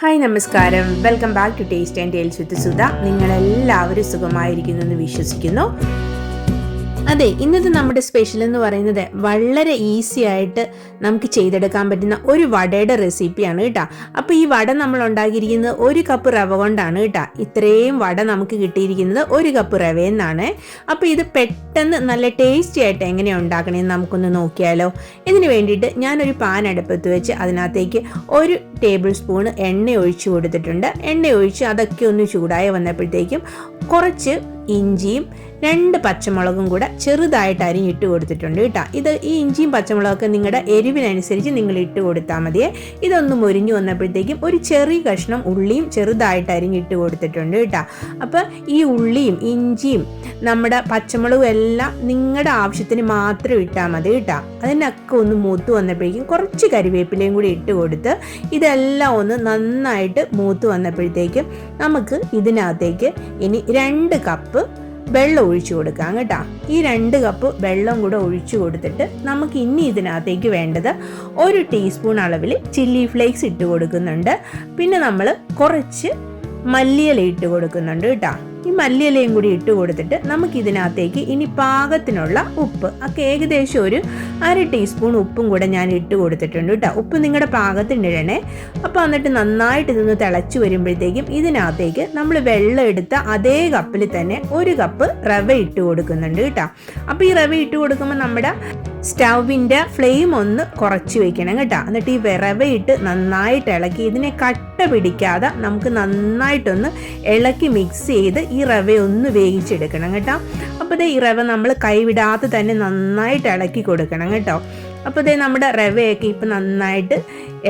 Hi നമസ്കാരം. Welcome back to taste and tales with Sudha. നിങ്ങളെല്ലാവരും സുഖമായിരിക്കുന്നു എന്ന് വിശ്വസിക്കുന്നു. അതെ ഇന്നത്തെ നമ്മുടെ സ്പെഷ്യൽ എന്ന് പറയുന്നത് വളരെ ഈസി ആയിട്ട് നമുക്ക് ചെയ്തെടുക്കാൻ പറ്റുന്ന ഒരു വടയുടെ റെസിപ്പിയാണ് കേട്ടോ. അപ്പോൾ ഈ വട നമ്മൾ ഉണ്ടാക്കിയിരിക്കുന്നത് ഒരു കപ്പ് റവ കൊണ്ടാണ് കേട്ടോ. ഇത്രയും വട നമുക്ക് കിട്ടിയിരിക്കുന്നത് ഒരു കപ്പ് റവയിൽ നിന്നാണ് അപ്പോൾ ഇത് പെട്ടെന്ന് നല്ല ടേസ്റ്റി ആയിട്ട് എങ്ങനെയാണ് ഉണ്ടാക്കണമെന്ന് നമുക്കൊന്ന് നോക്കിയാലോ. ഇതിന് വേണ്ടിയിട്ട് ഞാനൊരു പാൻ അടുപ്പത്ത് വെച്ച് അതിനകത്തേക്ക് ഒരു ടേബിൾ സ്പൂൺ എണ്ണ ഒഴിച്ചു കൊടുത്തിട്ടുണ്ട്. എണ്ണ ഒഴിച്ച് അതൊക്കെ ഒന്ന് ചൂടായി വന്നപ്പോഴത്തേക്കും കുറച്ച് ഇഞ്ചിയും രണ്ട് പച്ചമുളകും കൂടെ ചെറുതായിട്ട് അരിഞ്ഞിട്ട് കൊടുത്തിട്ടുണ്ട് കേട്ടോ. ഇത് ഈ ഇഞ്ചിയും പച്ചമുളകൊക്കെ നിങ്ങളുടെ എരിവിനനുസരിച്ച് നിങ്ങൾ ഇട്ട് കൊടുത്താൽ മതിയേ. ഇതൊന്ന് മുരിഞ്ഞു വന്നപ്പോഴത്തേക്കും ഒരു ചെറിയ കഷ്ണം ഉള്ളിയും ചെറുതായിട്ട് അരിഞ്ഞിട്ട് കൊടുത്തിട്ടുണ്ട് കേട്ടോ. അപ്പോൾ ഈ ഉള്ളിയും ഇഞ്ചിയും നമ്മുടെ പച്ചമുളകും എല്ലാം നിങ്ങളുടെ ആവശ്യത്തിന് മാത്രം ഇട്ടാൽ മതി കേട്ടോ. അതിനൊക്കെ ഒന്ന് മൂത്ത് വന്നപ്പോഴേക്കും കുറച്ച് കരിവേപ്പിലയും കൂടി ഇട്ട് കൊടുത്ത് ഇതെല്ലാം ഒന്ന് നന്നായിട്ട് മൂത്ത് വന്നപ്പോഴത്തേക്കും നമുക്ക് ഇതിനകത്തേക്ക് ഇനി രണ്ട് കപ്പ് വെള്ളം ഒഴിച്ചു കൊടുക്കാം കേട്ടോ. ഈ രണ്ട് കപ്പ് വെള്ളം കൂടെ ഒഴിച്ചു കൊടുത്തിട്ട് നമുക്ക് ഇനി ഇതിനകത്തേക്ക് വേണ്ടത് ഒരു ടീസ്പൂൺ അളവിൽ ചില്ലി ഫ്ലേക്സ് ഇട്ട് കൊടുക്കുന്നുണ്ട്. പിന്നെ നമ്മൾ കുറച്ച് മല്ലിയില ഇട്ട് കൊടുക്കുന്നുണ്ട് കേട്ടോ. ഈ മല്ലിയിലയും കൂടി ഇട്ട് കൊടുത്തിട്ട് നമുക്ക് ഇതിനകത്തേക്ക് ഇനി പാകത്തിനുള്ള ഉപ്പ്. ഒക്കെ ഏകദേശം ഒരു അര ടീസ്പൂൺ ഉപ്പും കൂടെ ഞാൻ ഇട്ട് കൊടുത്തിട്ടുണ്ട് കേട്ടോ. ഉപ്പ് നിങ്ങളുടെ പാകത്തിന് ഇടണേ അപ്പോൾ എന്നിട്ട് നന്നായിട്ട് ഇതൊന്ന് തിളച്ച് വരുമ്പോഴത്തേക്കും ഇതിനകത്തേക്ക് നമ്മൾ വെള്ളം എടുത്ത അതേ കപ്പിൽ തന്നെ ഒരു കപ്പ് റവ ഇട്ട് കൊടുക്കുന്നുണ്ട് കേട്ടോ. അപ്പോൾ ഈ റവ ഇട്ട് കൊടുക്കുമ്പോൾ നമ്മുടെ സ്റ്റൗവിന്റെ ഫ്ലെയിം ഒന്ന് കുറച്ച് വയ്ക്കണം കേട്ടോ. എന്നിട്ട് ഈ വിറവയിട്ട് നന്നായിട്ട് ഇളക്കി. ഇതിനെ കട്ട പിടിക്കാതെ നമുക്ക് നന്നായിട്ടൊന്ന് ഇളക്കി മിക്സ് ചെയ്ത് ഈ റവ ഒന്ന് വേവിച്ചെടുക്കണം കേട്ടോ. അപ്പോൾ ഈ റവ നമ്മൾ കൈവിടാതെ തന്നെ നന്നായിട്ട് ഇളക്കി കൊടുക്കണം കേട്ടോ. അപ്പോൾ ഇതേ നമ്മുടെ റവയൊക്കെ ഇപ്പം നന്നായിട്ട്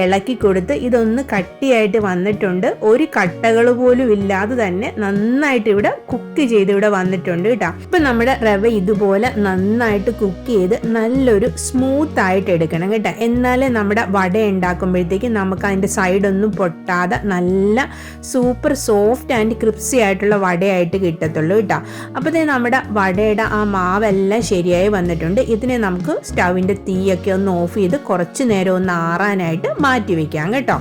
ഇളക്കി കൊടുത്ത് ഇതൊന്ന് കട്ടിയായിട്ട് വന്നിട്ടുണ്ട്. ഒരു കട്ടകൾ പോലും ഇല്ലാതെ തന്നെ നന്നായിട്ട് ഇവിടെ കുക്ക് ചെയ്ത് ഇവിടെ വന്നിട്ടുണ്ട് കേട്ടോ. ഇപ്പം നമ്മുടെ റവ ഇതുപോലെ നന്നായിട്ട് കുക്ക് ചെയ്ത് നല്ലൊരു സ്മൂത്ത് ആയിട്ട് എടുക്കണം കേട്ടോ. എന്നാലേ നമ്മുടെ വട ഉണ്ടാക്കുമ്പോഴത്തേക്ക് നമുക്ക് അതിന്റെ സൈഡൊന്നും പൊട്ടാതെ നല്ല സൂപ്പർ സോഫ്റ്റ് ആൻഡ് ക്രിപ്സി ആയിട്ടുള്ള വടയായിട്ട് കിട്ടത്തുള്ളൂ കേട്ടോ. അപ്പോൾ നമ്മുടെ വടയുടെ ആ മാവെല്ലാം ശരിയായി വന്നിട്ടുണ്ട്. ഇതിനെ നമുക്ക് സ്റ്റൗവിന്റെ തീയൊക്കെ ഒന്ന് ഓഫ് ചെയ്ത് കുറച്ച് നേരം ഒന്ന് ആറാനായിട്ട് മാറ്റി വെക്കാം കേട്ടോ.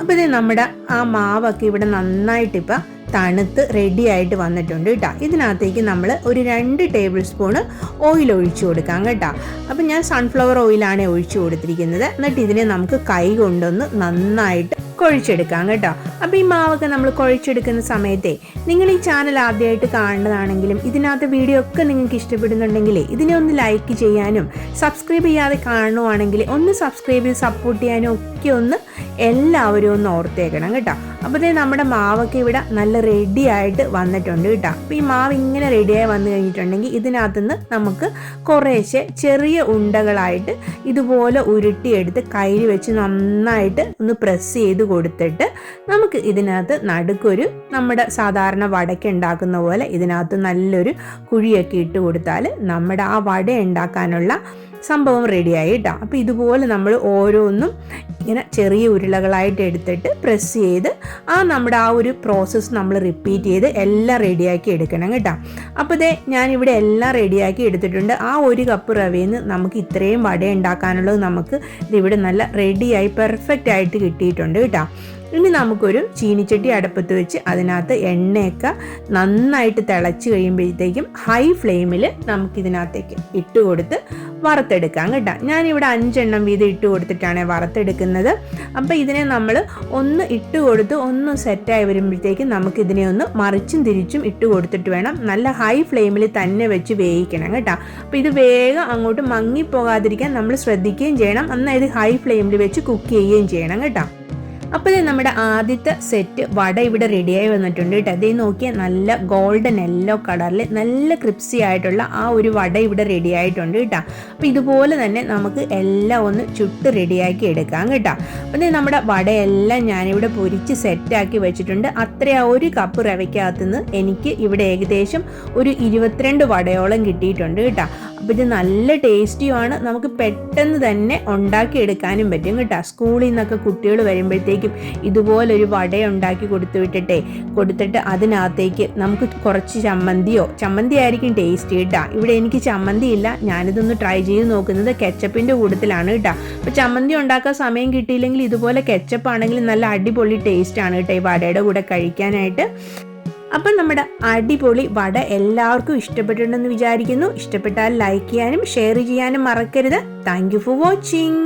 അപ്പോൾ ഇത് നമ്മുടെ ആ മാവൊക്കെ ഇവിടെ നന്നായിട്ട് ഇപ്പം തണുത്ത് റെഡി ആയിട്ട് വന്നിട്ടുണ്ട് കേട്ടോ. ഇതിനകത്തേക്ക് നമ്മൾ ഒരു രണ്ട് ടേബിൾ സ്പൂണ് ഓയിൽ ഒഴിച്ചു കൊടുക്കാം കേട്ടോ. അപ്പം ഞാൻ സൺഫ്ലവർ ഓയിലാണ് ഒഴിച്ചു കൊടുത്തിരിക്കുന്നത്. എന്നിട്ട് ഇതിനെ നമുക്ക് കൈ കൊണ്ടൊന്ന് നന്നായിട്ട് കുഴച്ചെടുക്കാം കേട്ടോ. അപ്പോൾ ഈ മാവൊക്കെ നമ്മൾ കുഴച്ചെടുക്കുന്ന സമയത്തെ നിങ്ങൾ ഈ ചാനൽ ആദ്യമായിട്ട് കാണുന്നതാണെങ്കിലും ഇതിനകത്ത് വീഡിയോ ഒക്കെ നിങ്ങൾക്ക് ഇഷ്ടപ്പെടുന്നുണ്ടെങ്കിൽ ഇതിനെ ഒന്ന് ലൈക്ക് ചെയ്യാനും സബ്സ്ക്രൈബ് ചെയ്യാതെ കാണുവാണെങ്കിൽ ഒന്ന് സബ്സ്ക്രൈബ് ചെയ്ത് സപ്പോർട്ട് ചെയ്യാനും ഒക്കെ ഒന്ന് എല്ലാവരും ഒന്ന് ഓർത്തേക്കണം കേട്ടോ. അപ്പോൾ നമ്മുടെ മാവൊക്കെ ഇവിടെ നല്ല റെഡി ആയിട്ട് വന്നിട്ടുണ്ട് കേട്ടോ. അപ്പോൾ ഈ മാവ് ഇങ്ങനെ റെഡിയായി വന്നു കഴിഞ്ഞിട്ടുണ്ടെങ്കിൽ ഇതിനകത്തുനിന്ന് നമുക്ക് കുറേശ്ശെ ചെറിയ ഉണ്ടകളായിട്ട് ഇതുപോലെ ഉരുട്ടിയെടുത്ത് കയ്യിൽ വെച്ച് നന്നായിട്ട് ഒന്ന് പ്രസ് ചെയ്ത് കൊടുത്തിട്ട് നമുക്ക് ഇതിനകത്ത് നടുക്കൊരു നമ്മുടെ സാധാരണ വടയ്ക്ക് ഉണ്ടാക്കുന്ന പോലെ ഇതിനകത്ത് നല്ലൊരു കുഴിയൊക്കെ ഇട്ട് കൊടുത്താൽ നമ്മുടെ ആ വട ഉണ്ടാക്കാനുള്ള സംഭവം റെഡിയായി കേട്ടോ അപ്പോൾ ഇതുപോലെ നമ്മൾ ഓരോന്നും ഇങ്ങനെ ചെറിയ ഉരുളകളായിട്ട് എടുത്തിട്ട് പ്രസ് ചെയ്ത് ആ നമ്മുടെ ആ ഒരു പ്രോസസ്സ് നമ്മൾ റിപ്പീറ്റ് ചെയ്ത് എല്ലാം റെഡിയാക്കി എടുക്കണം കേട്ടോ. അപ്പോൾ ഇതേ ഞാനിവിടെ എല്ലാം റെഡിയാക്കി എടുത്തിട്ടുണ്ട്. ആ ഒരു കപ്പ് റവയിൽ നിന്ന് നമുക്ക് ഇത്രയും വട ഉണ്ടാക്കാനുള്ളത് നമുക്ക് ഇതിവിടെ നല്ല റെഡിയായി പെർഫെക്റ്റ് ആയിട്ട് കിട്ടിയിട്ടുണ്ട് കേട്ടോ. ഇനി നമുക്കൊരു ചീനിച്ചട്ടി അടുപ്പത്ത് വെച്ച് അതിനകത്ത് എണ്ണയൊക്കെ നന്നായിട്ട് തിളച്ച് കഴിയുമ്പോഴത്തേക്കും ഹൈ ഫ്ലെയിമിൽ നമുക്കിതിനകത്തേക്ക് ഇട്ട് കൊടുത്ത് വറുത്തെടുക്കാം കേട്ടോ. ഞാനിവിടെ അഞ്ചെണ്ണം വീതം ഇട്ട് കൊടുത്തിട്ടാണ് വറുത്തെടുക്കുന്നത്. അപ്പോൾ ഇതിനെ നമ്മൾ ഒന്ന് ഇട്ട് കൊടുത്ത് ഒന്ന് സെറ്റായി വരുമ്പോഴത്തേക്കും നമുക്കിതിനെ ഒന്ന് മറിച്ചും തിരിച്ചും ഇട്ട് കൊടുത്തിട്ട് വേണം നല്ല ഹൈ ഫ്ലെയിമിൽ തന്നെ വെച്ച് വേവിക്കണം കേട്ടോ. അപ്പോൾ ഇത് വേഗം അങ്ങോട്ട് മങ്ങിപ്പോകാതിരിക്കാൻ നമ്മൾ ശ്രദ്ധിക്കുകയും ചെയ്യണം. എന്നാൽ ഇത് ഹൈ ഫ്ലെയിമിൽ വെച്ച് കുക്ക് ചെയ്യുകയും ചെയ്യണം കേട്ടോ. അപ്പോൾ നമ്മുടെ ആദ്യത്തെ സെറ്റ് വട ഇവിടെ റെഡിയായി വന്നിട്ടുണ്ട് കേട്ടോ. അതേ നോക്കിയാൽ നല്ല ഗോൾഡൻ യെല്ലോ കളറിൽ നല്ല ക്രിപ്സി ആയിട്ടുള്ള ആ ഒരു വട ഇവിടെ റെഡി ആയിട്ടുണ്ട് കേട്ടോ. അപ്പോൾ ഇതുപോലെ തന്നെ നമുക്ക് എല്ലാം ഒന്ന് ചുട്ട് റെഡിയാക്കി എടുക്കാം കേട്ടോ. അപ്പോൾ നമ്മുടെ വടയെല്ലാം ഞാനിവിടെ പൊരിച്ച് സെറ്റാക്കി വെച്ചിട്ടുണ്ട്. അത്ര ആ ഒരു കപ്പ് റവയ്ക്കകത്തുനിന്ന് എനിക്ക് ഇവിടെ ഏകദേശം ഒരു ഇരുപത്തിരണ്ട് വടയോളം കിട്ടിയിട്ടുണ്ട് കേട്ടോ. അപ്പോൾ ഇത് നല്ല ടേസ്റ്റിയുമാണ് നമുക്ക് പെട്ടെന്ന് തന്നെ ഉണ്ടാക്കിയെടുക്കാനും പറ്റും കേട്ടോ. സ്കൂളിൽ നിന്നൊക്കെ കുട്ടികൾ വരുമ്പോഴത്തേക്ക് വരുമ്പോഴത്തേക്കും ഇതുപോലൊരു വട ഉണ്ടാക്കി കൊടുത്തു വിട്ടിട്ടെ. കൊടുത്തിട്ട് അതിനകത്തേക്ക് നമുക്ക് കുറച്ച് ചമ്മന്തിയോ ചമ്മന്തി ആയിരിക്കും ടേസ്റ്റ് കേട്ടാ ഇവിടെ എനിക്ക് ചമ്മന്തി ഇല്ല. ഞാനിതൊന്ന് ട്രൈ ചെയ്ത് നോക്കുന്നത് കെച്ചപ്പിന്റെ കൂട്ടത്തിലാണ് കേട്ടോ. അപ്പോൾ ചമ്മന്തി ഉണ്ടാക്കാൻ സമയം കിട്ടിയില്ലെങ്കിൽ ഇതുപോലെ കെച്ചപ്പ് ആണെങ്കിൽ നല്ല അടിപൊളി ടേസ്റ്റ് ആണ് കേട്ടോ ഈ വടയുടെ കൂടെ കഴിക്കാനായിട്ട്. അപ്പം നമ്മുടെ അടിപൊളി വട എല്ലാവർക്കും ഇഷ്ടപ്പെട്ടിട്ടുണ്ടെന്ന് വിചാരിക്കുന്നു. ഇഷ്ടപ്പെട്ടാൽ ലൈക്ക് ചെയ്യാനും ഷെയർ ചെയ്യാനും മറക്കരുത്. Thank for watching